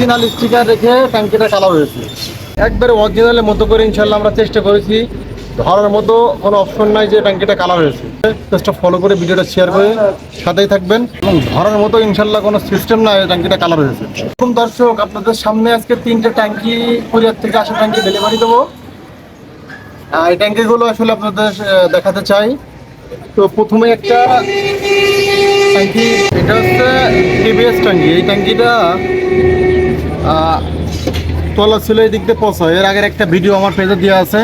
Original sticker রেখে ট্যাঙ্কিটা colour হয়েছে। একবারে অরিজিনালের মতো করে ইনশাল্লাহ আমরা চেষ্টা করেছি। ধরার মতো কোনো অপশন নাই যে ট্যাঙ্কিটা কালার হয়েছে। চেষ্টা ফলো করে ভিডিওটা শেয়ার করে সাথেই থাকবেন। এবং ধরার মতো ইনশাল্লাহ কোনো সিস্টেম নাই ট্যাঙ্কিটা কালার হয়েছে। প্রথম দর্শক, আপনাদের সামনে আজকে তিনটে ট্যাঙ্কি কুরিয়ার থেকে আসা ট্যাঙ্কি ডেলিভারি দেবো। এই ট্যাঙ্কিগুলো আসলে আপনাদের দেখাতে চাই। তো প্রথমে একটা ট্যাঙ্কি এটা হচ্ছে টিভিএস ট্যাঙ্কি এই ট্যাঙ্কিটা তলা ছিল এই দিক দিয়ে পচা। এর আগের একটা ভিডিও আমার পেজে দেওয়া আছে।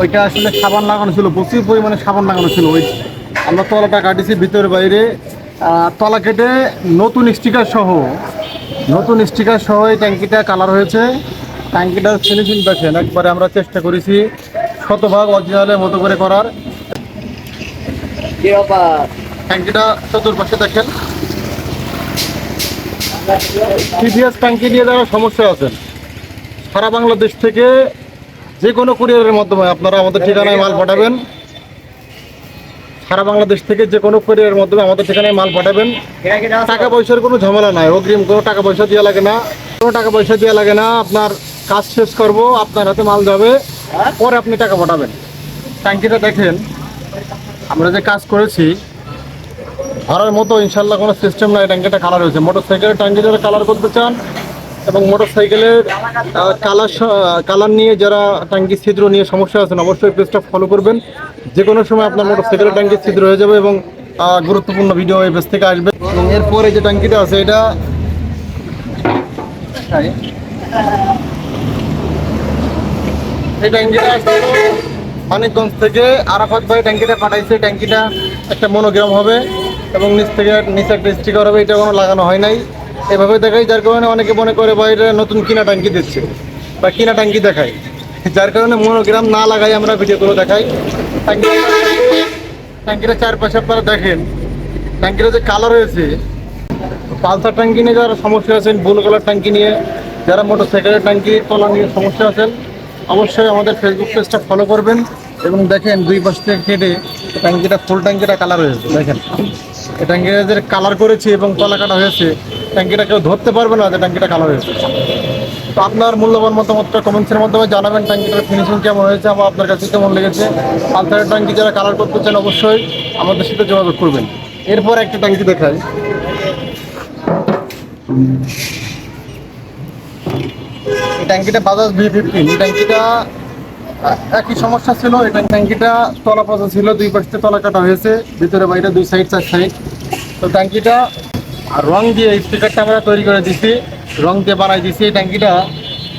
ওইটা আসলে সাবান লাগানো ছিল প্রচুর পরিমাণে সাবান লাগানো ছিল। ওই আমরা তলাটা কাটিছি ভিতরে বাইরে। তলা কেটে নতুন স্টিকার সহ নতুন স্টিকার সহ এই ট্যাঙ্কিটা কালার হয়েছে। ট্যাঙ্কিটার ফিনিশিং দেখেন একবারে আমরা চেষ্টা করেছি শতভাগ অরিজিনালের মতো করে করার। ট্যাঙ্কিটা চতুর্পাশে দেখেন। টিভিএস ট্যাঙ্কি নিয়ে যারা সমস্যা আছেন সারা বাংলাদেশ থেকে যে কোনো কুরিয়ারের মাধ্যমে আপনারা আমাদের ঠিকানায় মাল পাঠাবেন। সারা বাংলাদেশ থেকে যে কোনো কুরিয়ারের মাধ্যমে আমাদের ঠিকানায় মাল পাঠাবেন। টাকা পয়সার কোনো ঝামেলা নাই, অগ্রিম কোনো টাকা পয়সা দেওয়া লাগে না। কোনো টাকা পয়সা দেওয়া লাগে না, আপনার কাজ শেষ করব, আপনার হাতে মাল যাবে, পরে আপনি টাকা পাঠাবেন। ট্যাঙ্কিটা দেখেন, আমরা যে কাজ করেছি ধরার মতো, ইনশাল্লাহ কোনো সিস্টেম নাই, ট্যাঙ্কিটা কালার হয়েছে। মোটর সাইকেলের ট্যাঙ্কি যারা কালার করতে চান এবং মোটর সাইকেলের কালার কালার নিয়ে যারা ট্যাঙ্কি ছিদ্র নিয়ে সমস্যা আছেন, অবশ্যই পেজটা ফলো করবেন। যে কোনো সময় আপনার মোটর সাইকেলের ট্যাঙ্কি ছিদ্র হয়ে যাবে এবং গুরুত্বপূর্ণ ভিডিও এই পেজ থেকে আসবে। এবং এরপরে যে ট্যাঙ্কিটা আছে, এটা এই ট্যাঙ্কিটা মানিকগঞ্জ থেকে আরাফাত ভাই ট্যাঙ্কিটা পাঠাইছে। ট্যাঙ্কিটা একটা মনোগ্রাম হবে এবং নিচ থেকে নিচে একটা স্টিকার হবে। এটা কোনো লাগানো হয় নাই। এভাবে দেখাই, যার কারণে অনেকে মনে করে বা এটা নতুন কিনা ট্যাঙ্কি দিচ্ছে বা কিনা ট্যাঙ্কি দেখায়। যার কারণে মনোগ্রাম না লাগাই আমরা ভিডিও ভিডিওগুলো দেখাই। ট্যাঙ্কি ট্যাঙ্কিটা চারপাশে আপনারা দেখেন। ট্যাঙ্কিটা যে কালার হয়েছে পালসার ট্যাঙ্কি নিয়ে যারা সমস্যা আছেন ব্লু কালার ট্যাঙ্কি নিয়ে, যারা মোটর সাইকেলের ট্যাঙ্কি, তলা নিয়ে সমস্যা আছেন অবশ্যই আমাদের ফেসবুক পেজটা ফলো করবেন এবং দেখেন দুই পাশ থেকে কেটে ট্যাঙ্কিটা ফুল ট্যাঙ্কিটা কালার হয়েছে দেখেন। এই ট্যাঙ্কিটা যে কালার করেছি এবং তলা কাটা হয়েছে, ট্যাঙ্কিটা কেউ ধরতে পারবে না যে ট্যাঙ্কিটা কালার হয়েছে। তো আপনার মূল্যবান মতামতটা কমেন্টসের মাধ্যমে জানাবেন, ট্যাঙ্কিটার ফিনিশিং কেমন হয়েছে আমার আপনার কাছে কেমন লেগেছে। পালসারের ট্যাঙ্কি যারা কালার করতে চান অবশ্যই আমাদের সাথে যোগাযোগ করবেন। এরপর একটা ট্যাঙ্কি দেখাই। এই ট্যাঙ্কিটা বাজাজ ভি ফিফটিন এই ট্যাঙ্কিটা একই সমস্যা ছিল, এই ট্যাঙ্কিটা তলা পাতা ছিল, দুই পাশে তলা কাটা হয়েছে, ভিতরে বাইরে দুই সাইড চার সাইড তো ট্যাঙ্কিটা, আর রং দিয়ে স্টিকারটা আমরা তৈরি করে দিছি, রং দিয়ে বানাই দিছি এই ট্যাঙ্কিটা।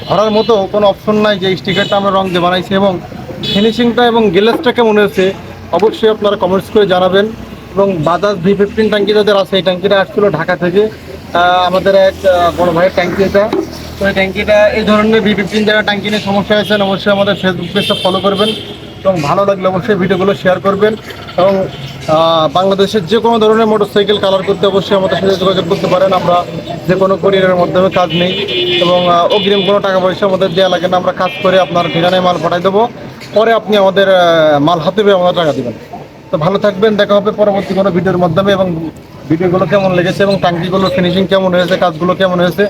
ধরার মতো কোনো অপশন নাই যে স্টিকারটা আমরা রং দিয়ে বানাইছি এবং ফিনিশিংটা এবং গ্লাসটা কেমন হয়েছে, অবশ্যই আপনারা কমেন্টস করে জানাবেন। এবং বাজাজ ভি ফিফটিন ট্যাঙ্কি যাদের আছে, এই ট্যাঙ্কিটা আসছিল ঢাকা থেকে আমাদের এক বড় ভাইয়ের ট্যাঙ্কি এটা। তো এই ট্যাঙ্কিটা, এই ধরনের ভি ফিফটিন যারা ট্যাঙ্কি নিয়ে সমস্যা আছেন অবশ্যই আমাদের ফেসবুক পেজটা ফলো করবেন এবং ভালো লাগলে অবশ্যই ভিডিওগুলো শেয়ার করবেন এবং বাংলাদেশের যে কোনো ধরনের মোটরসাইকেল কালার করতে অবশ্যই আমাদের সাথে যোগাযোগ করতে পারেন। আমরা যে কোনো কোরিয়ারের মাধ্যমে কাজ নেই এবং অগ্রিম কোনো টাকা পয়সা আমাদের দেওয়া লাগে না, আমরা কাজ করে আপনার ঠিকানায় মাল পাঠাই দেবো। পরে আপনি আমাদের মাল হাতে পেয়ে আমাদের টাকা দেবেন। তো ভালো থাকবেন, দেখা হবে পরবর্তী কোনো ভিডিওর মাধ্যমে এবং ভিডিওগুলো কেমন লেগেছে এবং টাঙ্কিগুলোর ফিনিশিং কেমন হয়েছে, কাজগুলো কেমন হয়েছে,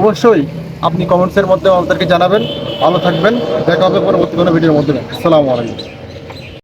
অবশ্যই আপনি কমেন্টসের মধ্যে আমাদেরকে জানাবেন। ভালো থাকবেন। দেখা হবে পরবর্তী কোনো ভিডিওর মধ্যে। আসসালামু আলাইকুম।